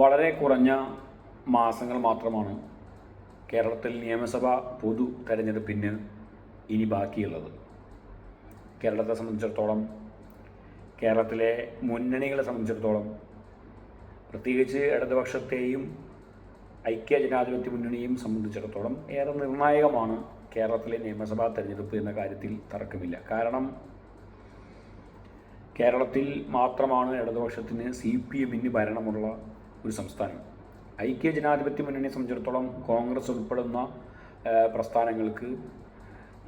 വളരെ കുറഞ്ഞ മാസങ്ങൾ മാത്രമാണ് കേരളത്തിൽ നിയമസഭ പൊതു തെരഞ്ഞെടുപ്പിന് ഇനി ബാക്കിയുള്ളത്. കേരളത്തെ സംബന്ധിച്ചിടത്തോളം കേരളത്തിലെ മുന്നണികളെ സംബന്ധിച്ചിടത്തോളം പ്രത്യേകിച്ച് ഇടതുപക്ഷത്തെയും ഐക്യ ജനാധിപത്യ മുന്നണിയും സംബന്ധിച്ചിടത്തോളം ഏറെ നിർണായകമാണ് കേരളത്തിലെ നിയമസഭാ തെരഞ്ഞെടുപ്പ് എന്ന കാര്യത്തിൽ തർക്കമില്ല. കാരണം കേരളത്തിൽ മാത്രമാണ് ഇടതുപക്ഷത്തിന് സി പി എമ്മിന് ഭരണമുള്ള ഒരു സംസ്ഥാനം. ഐക്യ ജനാധിപത്യ മുന്നണിയെ സംബന്ധിച്ചിടത്തോളം കോൺഗ്രസ് ഉൾപ്പെടുന്ന പ്രസ്ഥാനങ്ങൾക്ക്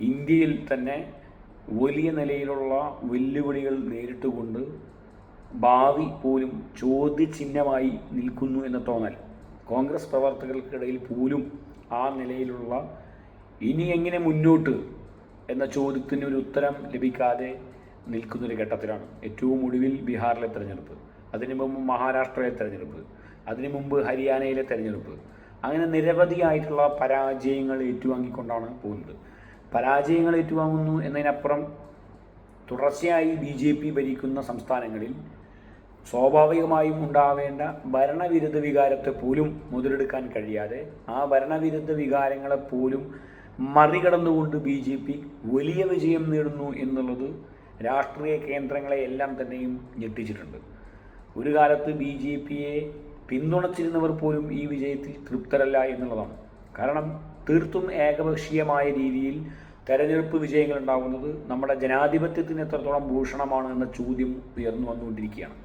ഇന്ത്യയിൽ തന്നെ വലിയ നിലയിലുള്ള വെല്ലുവിളികൾ നേരിട്ടുകൊണ്ട് ഭാവി പോലും ചോദ്യചിഹ്നമായി നിൽക്കുന്നു എന്ന തോന്നൽ. കോൺഗ്രസ് പ്രവർത്തകർക്കിടയിൽ പോലും ആ നിലയിലുള്ള ഇനി എങ്ങനെ മുന്നോട്ട് എന്ന ചോദ്യത്തിന് ഒരു ഉത്തരം ലഭിക്കാതെ നിൽക്കുന്നൊരു ഘട്ടത്തിലാണ്. ഏറ്റവും ഒടുവിൽ ബീഹാറിലെ തെരഞ്ഞെടുപ്പ് അതിനു മുമ്പ് മഹാരാഷ്ട്രയിലെ തെരഞ്ഞെടുപ്പ്. അതിനു മുമ്പ് ഹരിയാനയിലെ തെരഞ്ഞെടുപ്പ്. അങ്ങനെ നിരവധിയായിട്ടുള്ള പരാജയങ്ങൾ ഏറ്റുവാങ്ങിക്കൊണ്ടാണ് പോകുന്നത്. പരാജയങ്ങൾ ഏറ്റുവാങ്ങുന്നു എന്നതിനപ്പുറം തുടർച്ചയായി ബി ജെ പി ഭരിക്കുന്ന സംസ്ഥാനങ്ങളിൽ സ്വാഭാവികമായും ഉണ്ടാവേണ്ട ഭരണവിരുദ്ധ വികാരത്തെ പോലും മുതലെടുക്കാൻ കഴിയാതെ ആ ഭരണവിരുദ്ധ വികാരങ്ങളെ പോലും മറികടന്നുകൊണ്ട് ബി ജെ പി വലിയ വിജയം നേടുന്നു എന്നുള്ളത് രാഷ്ട്രീയ കേന്ദ്രങ്ങളെ എല്ലാം തന്നെയും ഞെട്ടിച്ചിട്ടുണ്ട്. ഒരു കാലത്ത് ബി ജെ പിയെ പിന്തുണച്ചിരുന്നവർ പോലും ഈ വിജയത്തിൽ തൃപ്തരല്ല എന്നുള്ളതാണ്. കാരണം തീർത്തും ഏകപക്ഷീയമായ രീതിയിൽ തെരഞ്ഞെടുപ്പ് വിജയങ്ങൾ ഉണ്ടാകുന്നത് നമ്മുടെ ജനാധിപത്യത്തിന് എത്രത്തോളം ഭൂഷണമാണ് എന്ന ചോദ്യം ഉയർന്നു വന്നുകൊണ്ടിരിക്കുകയാണ്.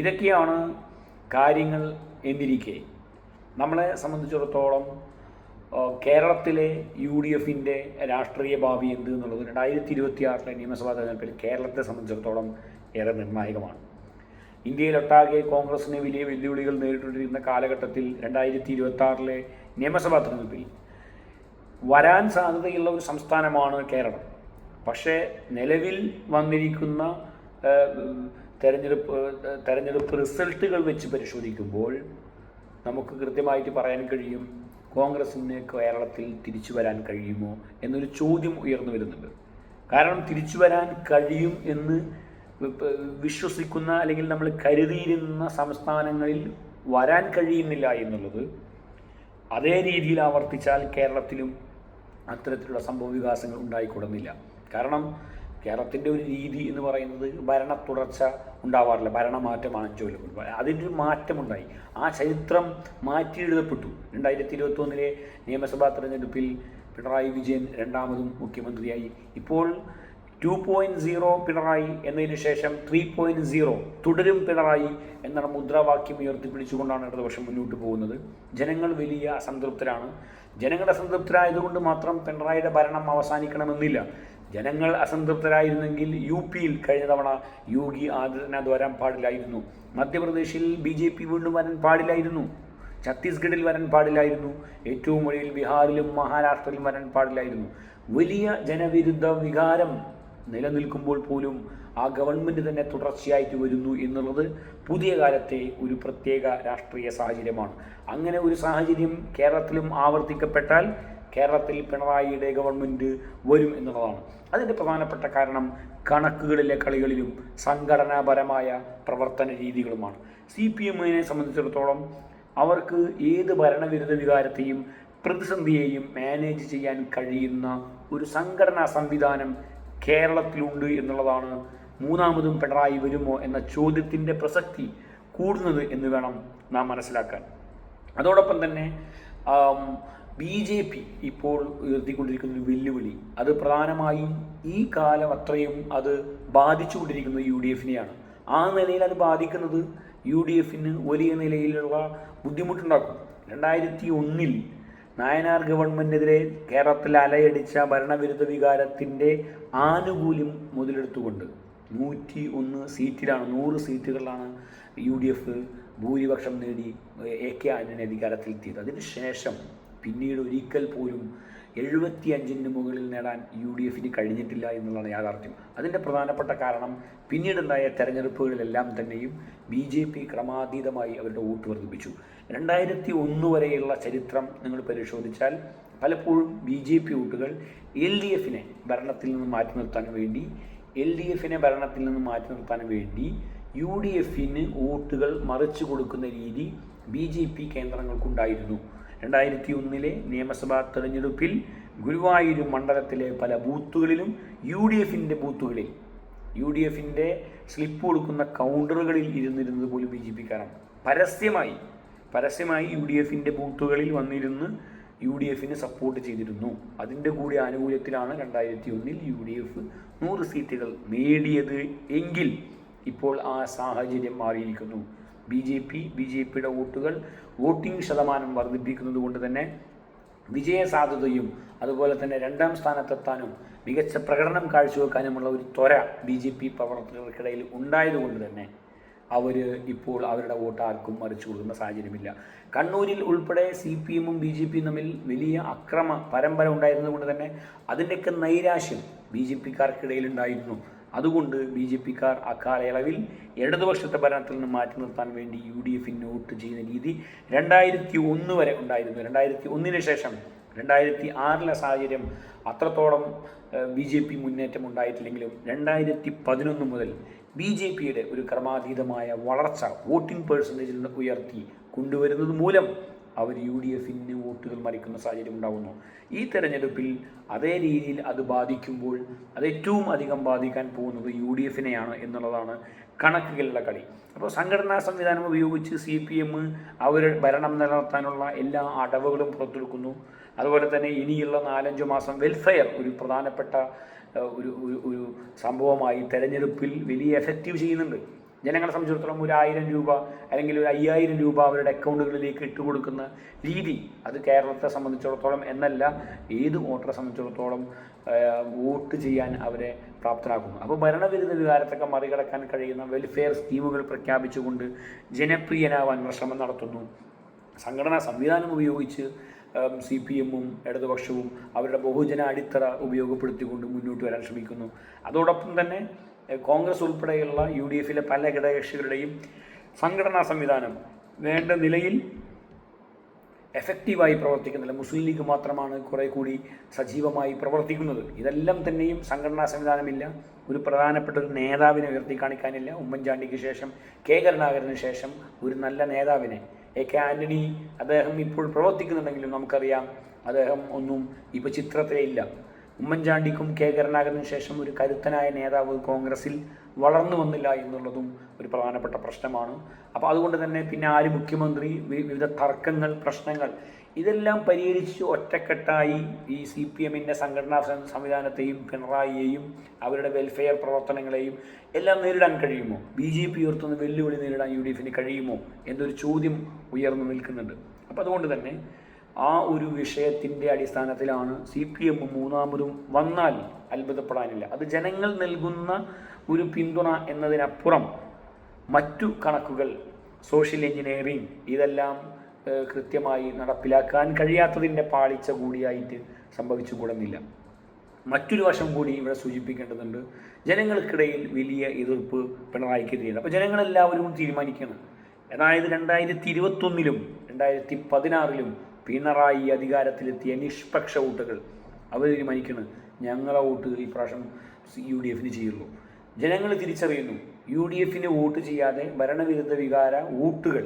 ഇതൊക്കെയാണ് കാര്യങ്ങൾ എന്നിരിക്കെ. നമ്മളെ സംബന്ധിച്ചിടത്തോളം കേരളത്തിലെ യു ഡി എഫിന്റെ രാഷ്ട്രീയ ഭാവി എന്ത് എന്നുള്ളത് രണ്ടായിരത്തി ഇരുപത്തി ആറിലെ നിയമസഭാ തെരഞ്ഞെടുപ്പിൽ കേരളത്തെ സംബന്ധിച്ചിടത്തോളം ഏറെ നിർണായകമാണ്. ഇന്ത്യയിലൊട്ടാകെ കോൺഗ്രസിന് വലിയ വെല്ലുവിളികൾ നേരിട്ടുകൊണ്ടിരിക്കുന്ന കാലഘട്ടത്തിൽ രണ്ടായിരത്തി ഇരുപത്തി ആറിലെ നിയമസഭാ തെരഞ്ഞെടുപ്പിൽ വരാൻ സാധ്യതയുള്ള ഒരു സംസ്ഥാനമാണ് കേരളം. പക്ഷേ നിലവിൽ വന്നിരിക്കുന്ന തെരഞ്ഞെടുപ്പ് തെരഞ്ഞെടുപ്പ് റിസൾട്ടുകൾ വെച്ച് പരിശോധിക്കുമ്പോൾ നമുക്ക് കൃത്യമായിട്ട് പറയാൻ കഴിയും കോൺഗ്രസിന് കേരളത്തിൽ തിരിച്ചു വരാൻ കഴിയുമോ എന്നൊരു ചോദ്യം ഉയർന്നു വരുന്നുണ്ട്. കാരണം തിരിച്ചു വരാൻ കഴിയും എന്ന് വിശ്വസിക്കുന്ന അല്ലെങ്കിൽ നമ്മൾ കരുതിയിരുന്ന സംസ്ഥാനങ്ങളിൽ വരാൻ കഴിയുന്നില്ല എന്നുള്ളത് അതേ രീതിയിൽ ആവർത്തിച്ചാൽ കേരളത്തിലും അത്തരത്തിലുള്ള സംഭവ വികാസങ്ങൾ ഉണ്ടായിക്കൂടുന്നില്ല. കാരണം കേരളത്തിന്റെ ഒരു രീതി എന്ന് പറയുന്നത് ഭരണ തുടർച്ച ഉണ്ടാവാറില്ല. ഭരണമാറ്റമാണ് ചൊല്ലുന്നത് അതിന്റെ ഒരു മാറ്റമുണ്ടായി. ആ ചരിത്രം മാറ്റി എഴുതപ്പെട്ടു രണ്ടായിരത്തി ഇരുപത്തി ഒന്നിലെ നിയമസഭാ തെരഞ്ഞെടുപ്പിൽ പിണറായി വിജയൻ രണ്ടാമതും മുഖ്യമന്ത്രിയായി. ഇപ്പോൾ ടു പോയിന്റ് സീറോ പിണറായി എന്നതിന് ശേഷം ത്രീ പോയിന്റ് സീറോ തുടരും പിണറായി എന്നാണ് മുദ്രാവാക്യം ഉയർത്തിപ്പിടിച്ചുകൊണ്ടാണ് ഇടതുപക്ഷം മുന്നോട്ട് പോകുന്നത്. ജനങ്ങൾ വലിയ അസംതൃപ്തരാണ് ജനങ്ങൾ അസംതൃപ്തരായതുകൊണ്ട് മാത്രം പിണറായിയുടെ ഭരണം അവസാനിക്കണമെന്നില്ല. ജനങ്ങൾ അസംതൃപ്തരായിരുന്നെങ്കിൽ യു പിയിൽ കഴിഞ്ഞ തവണ യോഗി ആദിത്യനാഥ് വരാൻ പാടില്ലായിരുന്നു. മധ്യപ്രദേശിൽ ബി ജെ പി വീണ്ടും വരാൻ പാടില്ലായിരുന്നു. ഛത്തീസ്ഗഡിൽ വരാൻ പാടില്ലായിരുന്നു. ഏറ്റവും ഒടുവിൽ ബീഹാറിലും മഹാരാഷ്ട്രയിലും വരാൻ പാടില്ലായിരുന്നു. വലിയ ജനവിരുദ്ധ വികാരം നിലനിൽക്കുമ്പോൾ പോലും ആ ഗവൺമെന്റ് തന്നെ തുടർച്ചയായിട്ട് വരുന്നു എന്നുള്ളത് പുതിയ കാലത്തെ ഒരു പ്രത്യേക രാഷ്ട്രീയ സാഹചര്യമാണ്. അങ്ങനെ ഒരു സാഹചര്യം കേരളത്തിലും ആവർത്തിക്കപ്പെട്ടാൽ കേരളത്തിൽ പിണറായിയുടെ ഗവൺമെന്റ് വരും എന്നുള്ളതാണ്. അതിന്റെ പ്രധാനപ്പെട്ട കാരണം കണക്കുകളിലെ കളികളിലും സംഘടനാപരമായ പ്രവർത്തന രീതികളുമാണ്. സി പി എമ്മിനെ സംബന്ധിച്ചിടത്തോളം അവർക്ക് ഏത് ഭരണവിരുദ്ധ വികാരത്തെയും പ്രതിസന്ധിയെയും മാനേജ് ചെയ്യാൻ കഴിയുന്ന ഒരു സംഘടനാ സംവിധാനം കേരളത്തിലുണ്ട് എന്നുള്ളതാണ് മൂന്നാമതും പിണറായി വരുമോ എന്ന ചോദ്യത്തിന്റെ പ്രസക്തി കൂടുന്നത് എന്ന് വേണം നാം മനസ്സിലാക്കാൻ. അതോടൊപ്പം തന്നെ ബി ജെ പി ഇപ്പോൾ ഉയർത്തിക്കൊണ്ടിരിക്കുന്ന ഒരു വെല്ലുവിളി. അത് പ്രധാനമായും ഈ കാലം അത്രയും അത് ബാധിച്ചുകൊണ്ടിരിക്കുന്നത് യു ഡി എഫിനെയാണ്. ആ നിലയിൽ അത് ബാധിക്കുന്നത് യു ഡി എഫിന് വലിയ നിലയിലുള്ള ബുദ്ധിമുട്ടുണ്ടാക്കും. രണ്ടായിരത്തി ഒന്നിൽ നായനാർ ഗവൺമെന്റിനെതിരെ കേരളത്തിൽ അലയടിച്ച ഭരണവിരുദ്ധ വികാരത്തിന്റെ ആനുകൂല്യം മുതലെടുത്തുകൊണ്ട് നൂറ്റി ഒന്ന് സീറ്റിലാണ് നൂറ് സീറ്റുകളിലാണ് യു ഡി എഫ് ഭൂരിപക്ഷം നേടി എ കെ ആന്റണി അധികാരത്തിലെത്തിയത്. അതിനുശേഷം പിന്നീട് ഒരിക്കൽ പോലും എഴുപത്തി അഞ്ചിന് മുകളിൽ നേടാൻ യു ഡി എഫിന് കഴിഞ്ഞിട്ടില്ല എന്നുള്ളതാണ് യാഥാർത്ഥ്യം. അതിന്റെ പ്രധാനപ്പെട്ട കാരണം പിന്നീടുണ്ടായ തെരഞ്ഞെടുപ്പുകളിലെല്ലാം തന്നെയും ബി ജെ പി ക്രമാതീതമായി അവരുടെ വോട്ട് വർദ്ധിപ്പിച്ചു. രണ്ടായിരത്തി ഒന്ന് വരെയുള്ള ചരിത്രം നിങ്ങൾ പരിശോധിച്ചാൽ പലപ്പോഴും ബി ജെ പി വോട്ടുകൾ എൽ ഡി എഫിനെ ഭരണത്തിൽ നിന്ന് മാറ്റി നിർത്താൻ വേണ്ടി എൽ ഡി എഫിനെ ഭരണത്തിൽ നിന്ന് മാറ്റി നിർത്താൻ വേണ്ടി യു ഡി എഫിന് വോട്ടുകൾ മറിച്ചു കൊടുക്കുന്ന രീതി ബി ജെ പി കേന്ദ്രങ്ങൾക്കുണ്ടായിരുന്നു. രണ്ടായിരത്തി ഒന്നിലെ നിയമസഭാ തെരഞ്ഞെടുപ്പിൽ ഗുരുവായൂർ മണ്ഡലത്തിലെ പല ബൂത്തുകളിലും യു ഡി എഫിന്റെ ബൂത്തുകളിൽ യു ഡി എഫിന്റെ സ്ലിപ്പ് കൊടുക്കുന്ന കൗണ്ടറുകളിൽ ഇരുന്നിരുന്നത് പോലും ബി ജെ പിക്കാരാണ് പരസ്യമായി പരസ്യമായി യു ഡി എഫിന്റെ ബൂത്തുകളിൽ വന്നിരുന്ന് യു ഡി എഫിന് സപ്പോർട്ട് ചെയ്തിരുന്നു. അതിന്റെ കൂടി ആനുകൂല്യത്തിലാണ് രണ്ടായിരത്തി ഒന്നിൽ യു ഡി എഫ് നൂറ് സീറ്റുകൾ നേടിയത് എങ്കിൽ ഇപ്പോൾ ആ സാഹചര്യം മാറിയിരിക്കുന്നു. B J P B J പിയുടെ വോട്ടുകൾ വോട്ടിംഗ് ശതമാനം വർദ്ധിപ്പിക്കുന്നത് കൊണ്ട് തന്നെ വിജയസാധ്യതയും അതുപോലെ തന്നെ രണ്ടാം സ്ഥാനത്തെത്താനും മികച്ച പ്രകടനം കാഴ്ചവെക്കാനുമുള്ള ഒരു ത്വര ബി ജെ പി പ്രവർത്തകർക്കിടയിൽ ഉണ്ടായതുകൊണ്ട് തന്നെ അവർ ഇപ്പോൾ അവരുടെ വോട്ട് ആർക്കും മറിച്ചു കൊടുക്കുന്ന സാഹചര്യമില്ല. കണ്ണൂരിൽ ഉൾപ്പെടെ സി പി എമ്മും ബി ജെ പിയും തമ്മിൽ വലിയ അക്രമ പരമ്പര ഉണ്ടായിരുന്നതുകൊണ്ട് തന്നെ അതിന്റെയൊക്കെ നൈരാശ്യം ബി ജെ പിക്കാർക്കിടയിൽ ഉണ്ടായിരുന്നു. അതുകൊണ്ട് ബി ജെ പിക്കാർ അക്കാലയളവിൽ ഇടതുപക്ഷത്തെ ഭരണത്തിൽ നിന്ന് മാറ്റി നിർത്താൻ വേണ്ടി യു ഡി എഫിന് വോട്ട് ചെയ്യുന്ന രീതി രണ്ടായിരത്തി ഒന്ന് വരെ ഉണ്ടായിരുന്നു. രണ്ടായിരത്തി ഒന്നിന് ശേഷം രണ്ടായിരത്തി ആറിലെ സാഹചര്യം അത്രത്തോളം ബി ജെ പി മുന്നേറ്റം ഉണ്ടായിട്ടില്ലെങ്കിലും രണ്ടായിരത്തി പതിനൊന്ന് മുതൽ ബി ജെ പിയുടെ ഒരു ക്രമാതീതമായ വളർച്ച വോട്ടിംഗ് പേഴ്സന്റേജിൽ നിന്ന് ഉയർത്തി കൊണ്ടുവരുന്നത് മൂലം അവർ യു ഡി എഫിന് വോട്ടുകൾ മറിക്കുന്ന സാഹചര്യം ഉണ്ടാകുന്നു ഈ തെരഞ്ഞെടുപ്പിൽ അതേ രീതിയിൽ അത് ബാധിക്കുമ്പോൾ അത് ഏറ്റവും അധികം ബാധിക്കാൻ പോകുന്നത് യു ഡി എഫിനെയാണ് എന്നുള്ളതാണ് കണക്കുകളുടെ കളി. അപ്പോൾ സംഘടനാ സംവിധാനം ഉപയോഗിച്ച് സി പി എം അവർ ഭരണം നിലനിർത്താനുള്ള എല്ലാ അടവുകളും പുറത്തെടുക്കുന്നു. അതുപോലെ തന്നെ ഇനിയുള്ള നാലഞ്ച് മാസം വെൽഫെയർ ഒരു പ്രധാനപ്പെട്ട ഒരു ഒരു സംഭവമായി തെരഞ്ഞെടുപ്പിൽ വലിയ എഫക്റ്റീവ് ചെയ്യുന്നുണ്ട്. ജനങ്ങളെ സംബന്ധിച്ചിടത്തോളം ഒരു ആയിരം രൂപ അല്ലെങ്കിൽ ഒരു അയ്യായിരം രൂപ അവരുടെ അക്കൗണ്ടുകളിലേക്ക് ഇട്ട് കൊടുക്കുന്ന രീതി അത് കേരളത്തെ സംബന്ധിച്ചിടത്തോളം എന്നല്ല ഏത് വോട്ടറെ സംബന്ധിച്ചിടത്തോളം വോട്ട് ചെയ്യാൻ അവരെ പ്രാപ്തരാക്കുന്നു. അപ്പോൾ ഭരണവിരുദ്ധ വികാരത്തൊക്കെ മറികടക്കാൻ കഴിയുന്ന വെൽഫെയർ സ്കീമുകൾ പ്രഖ്യാപിച്ചുകൊണ്ട് ജനപ്രിയനാവാൻ ശ്രമം നടത്തുന്നു. സംഘടനാ സംവിധാനം ഉപയോഗിച്ച് സി പി എമ്മും ഇടതുപക്ഷവും അവരുടെ ബഹുജന അടിത്തറ ഉപയോഗപ്പെടുത്തിക്കൊണ്ട് മുന്നോട്ട് വരാൻ ശ്രമിക്കുന്നു. അതോടൊപ്പം തന്നെ കോൺഗ്രസ് ഉൾപ്പെടെയുള്ള യു ഡി എഫിലെ പല ഘടകകക്ഷികളുടെയും സംഘടനാ സംവിധാനം വേണ്ട നിലയിൽ എഫക്റ്റീവായി പ്രവർത്തിക്കുന്നില്ല മുസ്ലിം ലീഗ് മാത്രമാണ് കുറെ കൂടി സജീവമായി പ്രവർത്തിക്കുന്നത്. ഇതെല്ലാം തന്നെയും സംഘടനാ സംവിധാനമില്ല. ഒരു പ്രധാനപ്പെട്ട ഒരു നേതാവിനെ ഉയർത്തി കാണിക്കാനില്ല. ഉമ്മൻചാണ്ടിക്ക് ശേഷം കെ കരുണാകരന് ശേഷം ഒരു നല്ല നേതാവിനെ. എ കെ ആന്റണി അദ്ദേഹം ഇപ്പോൾ പ്രവർത്തിക്കുന്നുണ്ടെങ്കിലും നമുക്കറിയാം അദ്ദേഹം ഒന്നും ഇപ്പോൾ ചിത്രത്തിലേ ഇല്ല. ഉമ്മൻചാണ്ടിക്കും കെ കരുണാകരനും ശേഷം ഒരു കരുത്തനായ നേതാവ് കോൺഗ്രസിൽ വളർന്നു വന്നില്ല എന്നുള്ളതും ഒരു പ്രധാനപ്പെട്ട പ്രശ്നമാണ്. അപ്പോൾ അതുകൊണ്ട് തന്നെ പിന്നെ ആര് മുഖ്യമന്ത്രി? വിവിധ തർക്കങ്ങൾ പ്രശ്നങ്ങൾ ഇതെല്ലാം പരിഹരിച്ച് ഒറ്റക്കെട്ടായി ഈ സി പി എമ്മിന്റെ സംഘടനാ സംവിധാനത്തെയും പിണറായിയെയും അവരുടെ വെൽഫെയർ പ്രവർത്തനങ്ങളെയും എല്ലാം നേരിടാൻ കഴിയുമോ? ബി ജെ പി ഉയർത്തുന്ന വെല്ലുവിളി നേരിടാൻ യു ഡി എഫിന് കഴിയുമോ? എന്നൊരു ചോദ്യം ഉയർന്നു നിൽക്കുന്നുണ്ട്. അപ്പോൾ അതുകൊണ്ട് തന്നെ ആ ഒരു വിഷയത്തിന്റെ അടിസ്ഥാനത്തിലാണ് സി പി എം മൂന്നാമതും വന്നാൽ അത്ഭുതപ്പെടാനില്ല. അത് ജനങ്ങൾ നൽകുന്ന ഒരു പിന്തുണ എന്നതിനപ്പുറം മറ്റു കണക്കുകൾ സോഷ്യൽ എഞ്ചിനീയറിംഗ് ഇതെല്ലാം കൃത്യമായി നടപ്പിലാക്കാൻ കഴിയാത്തതിന്റെ പാളിച്ച കൂടിയായിട്ട് സംഭവിച്ചു കൂടുന്നില്ല മറ്റൊരു വശം കൂടി ഇവിടെ സൂചിപ്പിക്കേണ്ടതുണ്ട്. ജനങ്ങൾക്കിടയിൽ വലിയ എതിർപ്പ് പിണറായിക്കെതിരെയുണ്ട്. അപ്പോൾ ജനങ്ങളെല്ലാവരും തീരുമാനിക്കണം. അതായത് രണ്ടായിരത്തി ഇരുപത്തൊന്നിലും രണ്ടായിരത്തി പതിനാറിലും പിണറായി അധികാരത്തിലെത്തിയ നിഷ്പക്ഷ വോട്ടുകൾ അവർ തീരുമാനിക്കുന്നത് ഞങ്ങളെ വോട്ട് പ്രാവശ്യം യു ഡി എഫിന് ചെയ്യുള്ളൂ. ജനങ്ങൾ തിരിച്ചറിയുന്നു. യു ഡി എഫിന് വോട്ട് ചെയ്യാതെ ഭരണവിരുദ്ധ വികാര വോട്ടുകൾ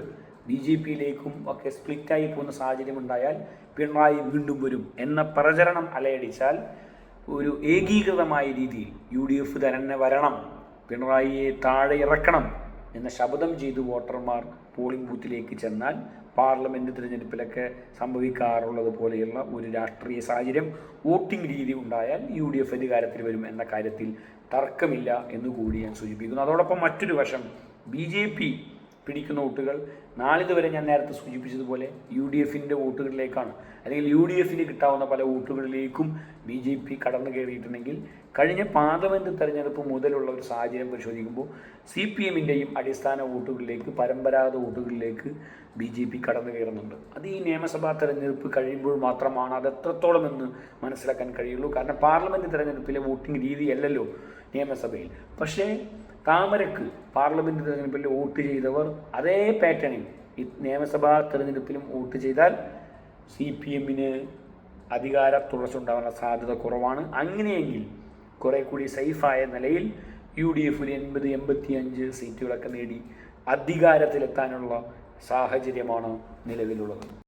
ബി ജെ പിയിലേക്കും ഒക്കെ സ്പ്ലിറ്റായി പോകുന്ന സാഹചര്യം ഉണ്ടായാൽ പിണറായി വീണ്ടും വരും എന്ന പ്രചരണം അലയടിച്ചാൽ ഒരു ഏകീകൃതമായ രീതിയിൽ യു ഡി എഫ് തന്നെ വരണം. പിണറായിയെ താഴെ ഇറക്കണം എന്ന ശബ്ദം ചെയ്ത് വോട്ടർമാർ പോളിംഗ് ബൂത്തിലേക്ക് ചെന്നാൽ പാർലമെന്റ് തിരഞ്ഞെടുപ്പിലൊക്കെ സംഭവിക്കാറുള്ളത് പോലെയുള്ള ഒരു രാഷ്ട്രീയ സാഹചര്യം വോട്ടിംഗ് രീതി ഉണ്ടായാൽ യു ഡി എഫ് അധികാരത്തിൽ വരും എന്ന കാര്യത്തിൽ തർക്കമില്ല എന്നുകൂടി ഞാൻ സൂചിപ്പിക്കുന്നു. അതോടൊപ്പം മറ്റൊരു വശം ബി ജെ പി പിടിക്കുന്ന വോട്ടുകൾ. നാളിതുവരെ ഞാൻ നേരത്തെ സൂചിപ്പിച്ചതുപോലെ യു ഡി എഫിന്റെ വോട്ടുകളിലേക്കാണ്. അല്ലെങ്കിൽ യു ഡി എഫിന് കിട്ടാവുന്ന പല വോട്ടുകളിലേക്കും ബി ജെ പി കടന്നു കയറിയിട്ടുണ്ടെങ്കിൽ കഴിഞ്ഞ പാർലമെന്റ് തെരഞ്ഞെടുപ്പ് മുതലുള്ള ഒരു സാഹചര്യം പരിശോധിക്കുമ്പോൾ സി പി എമ്മിന്റെയും അടിസ്ഥാന വോട്ടുകളിലേക്ക് പരമ്പരാഗത വോട്ടുകളിലേക്ക് ബി ജെ പി കടന്നു കയറുന്നുണ്ട്. അത് ഈ നിയമസഭാ തെരഞ്ഞെടുപ്പ് കഴിയുമ്പോൾ മാത്രമാണ് അത് എത്രത്തോളം എന്ന് മനസ്സിലാക്കാൻ കഴിയുള്ളൂ. കാരണം പാർലമെന്റ് തെരഞ്ഞെടുപ്പിലെ വോട്ടിംഗ് രീതിയല്ലല്ലോ നിയമസഭയിൽ. പക്ഷേ താമരക്ക് പാർലമെന്റ് തെരഞ്ഞെടുപ്പിൽ വോട്ട് ചെയ്തവർ അതേ പാറ്റേണിൽ ഈ നിയമസഭാ തെരഞ്ഞെടുപ്പിലും വോട്ട് ചെയ്താൽ സി പി എമ്മിന് അധികാര തുടർച്ച ഉണ്ടാകാനുള്ള സാധ്യത കുറവാണ്. അങ്ങനെയെങ്കിൽ കുറെ കൂടി സേഫായ നിലയിൽ യു ഡി എഫിൽ എൺപത് എൺപത്തി അഞ്ച് സീറ്റുകളൊക്കെ നേടി അധികാരത്തിലെത്താനുള്ള സാഹചര്യമാണ് നിലവിലുള്ളത്.